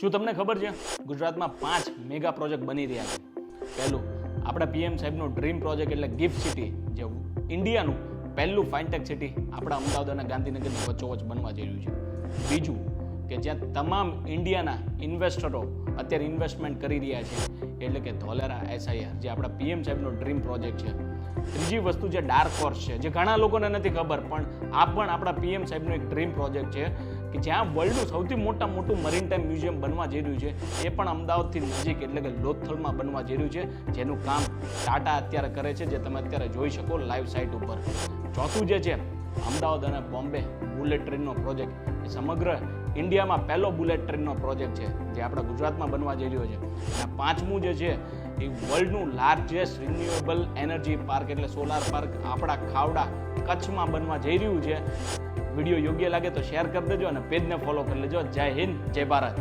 શું તમને ખબર છે? ગુજરાતમાં પાંચ મેગા પ્રોજેક્ટ બની રહ્યા છે. પહેલું, આપણા પીએમ સાહેબનો ડ્રીમ પ્રોજેક્ટ એટલે ગિફ્ટ સિટી જે ઇન્ડિયાનું પહેલું ફાઇનટેક સિટી આપણા અમદાવાદ અને ગાંધીનગરની વચ્ચોવચ બનવા જઈ રહ્યું છે. બીજું કે જ્યાં તમામ ઇન્ડિયાના ઇન્વેસ્ટરો અત્યારે ઇન્વેસ્ટમેન્ટ કરી રહ્યા છે, એટલે કે ધોલેરા, એસઆઈઆર, જે આપણા પીએમ સાહેબનો ડ્રીમ પ્રોજેક્ટ છે. ત્રીજી વસ્તુ જે ડાર્ક હોર્સ છે, જે ઘણા લોકોને નથી ખબર, પણ આ પણ આપણા પીએમ સાહેબનો એક ડ્રીમ પ્રોજેક્ટ છે, કે જ્યાં વર્લ્ડનું સૌથી મોટા મોટું મરીન ટાઈમ મ્યુઝિયમ બનવા જઈ રહ્યું છે, એ પણ અમદાવાદથી નજીક, એટલે કે લોથલમાં બનવા જઈ રહ્યું છે, જેનું કામ ટાટા અત્યારે કરે છે, જે તમે અત્યારે જોઈ શકો લાઈવ સાઇટ ઉપર. ચોથું જે છે, અમદાવાદ અને બોમ્બે બુલેટ ટ્રેનનો પ્રોજેક્ટ, એ સમગ્ર ઇન્ડિયામાં પહેલો બુલેટ ટ્રેનનો પ્રોજેક્ટ છે, જે આપણા ગુજરાતમાં બનવા જઈ રહ્યો છે. પાંચમું જે છે, એ વર્લ્ડનું લાર્જેસ્ટ રિન્યુએબલ એનર્જી પાર્ક એટલે સોલાર પાર્ક આપણા ખાવડા કચ્છમાં બનવા જઈ રહ્યું છે. વીડિયો યોગ્ય લાગે તો શેર કરી દેજો અને પેજને ફોલો કરી લેજો. જય હિન્દ, જય ભારત.